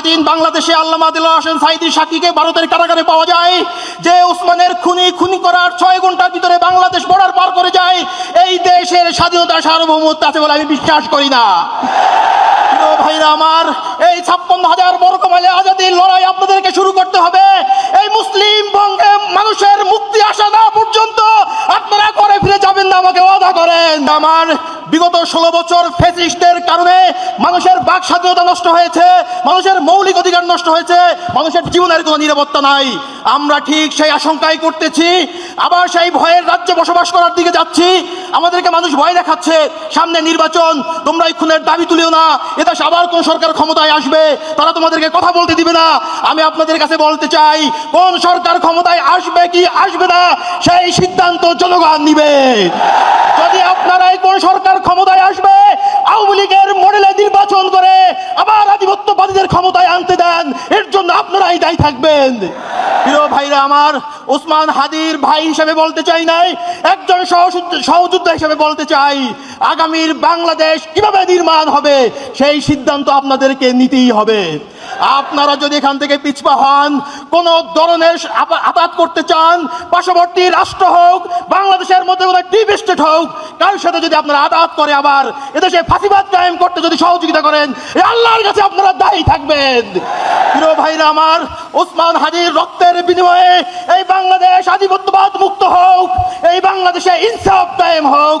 স্বাধীন বাংলাদেশে আল্লামা দিল্লা হোসেন সাইদি সাকিকে ভারতের কারাগারে পাওয়া যায়, যে উসমানের খুনি খুনি করার ছয় ঘণ্টার ভিতরে বাংলাদেশ বর্ডার পার করে যায়, এই দেশের স্বাধীনতা সার্বভৌমত্ব আছে বলে আমি বিশ্বাস করি না। ভাইরা আমার, এই ছাপ্পান্ন হাজার বর্গমাইলে আজাদির লড়াই আপনাদেরকে শুরু করতে হবে। এই মুসলিম আমার বিগত ষোলো বছর ফেসিস্টের কারণে মানুষের বাক স্বাধীনতা নষ্ট হয়েছে, মানুষের মৌলিক অধিকার নষ্ট হয়েছে, মানুষের জীবনের কোনো নিরাপত্তা নাই। আমরা ঠিক সেই আশঙ্কাই করতেছি, আবার সেই ভয়ের রাজ্যে বসবাস করার দিকে যাচ্ছি। আমাদেরকে মানুষ ভয় দেখাচ্ছে, সামনে নির্বাচন, তোমরা এই খুনের দাবি তুলিও না এটা আবার কোন সরকার ক্ষমতায় আসবে, তারা তোমাদেরকে কথা বলতে দিবে না। আমি আপনাদের কাছে বলতে চাই, কোন সরকার ক্ষমতায় আসবে কি আসবে না, সেই সিদ্ধান্ত জনগণ নিবে। যদি আপনারা কোন সরকার ক্ষমতায় আসবে, আওয়ামী লীগের মডেলে নির্বাচন করে আবার আধিপত্যবাদীদের ক্ষমতায় আনতে দেন, এর জন্য আপনারাই দায়ী থাকবেন। প্রিয় ভাইরা আমার, ওসমান হাদির ভাই হিসেবে বলতে চাই নাই, একজন সহযোদ্ধা হিসেবে বলতে চাই, আগামীর বাংলাদেশ কীভাবে নির্মাণ হবে, সেই সিদ্ধান্ত আপনাদেরকে নিতেই হবে। আপনারা যদি এখান থেকে পিছপা হন, কোন ধরনের আপাত করতে চান, পার্শ্ববর্তী রাষ্ট্র হোক, বাংলাদেশের মধ্যে কোনো টিপ স্টেট হোক কার সাথে যদি আপনারা আঘাত করে আবার এদেশে ফাঁসিবাদ কায়েম করতে যদি সহযোগিতা করেন আল্লাহর কাছে আপনারা দায়ী থাকবেন। প্রিয় ভাইরা আমার, ওসমান হাজির রক্তের বিনিময়ে এই বাংলাদেশ আধিপত্যবাদ মুক্ত হোক, এই বাংলাদেশে ইনসাফ কায়েম হোক।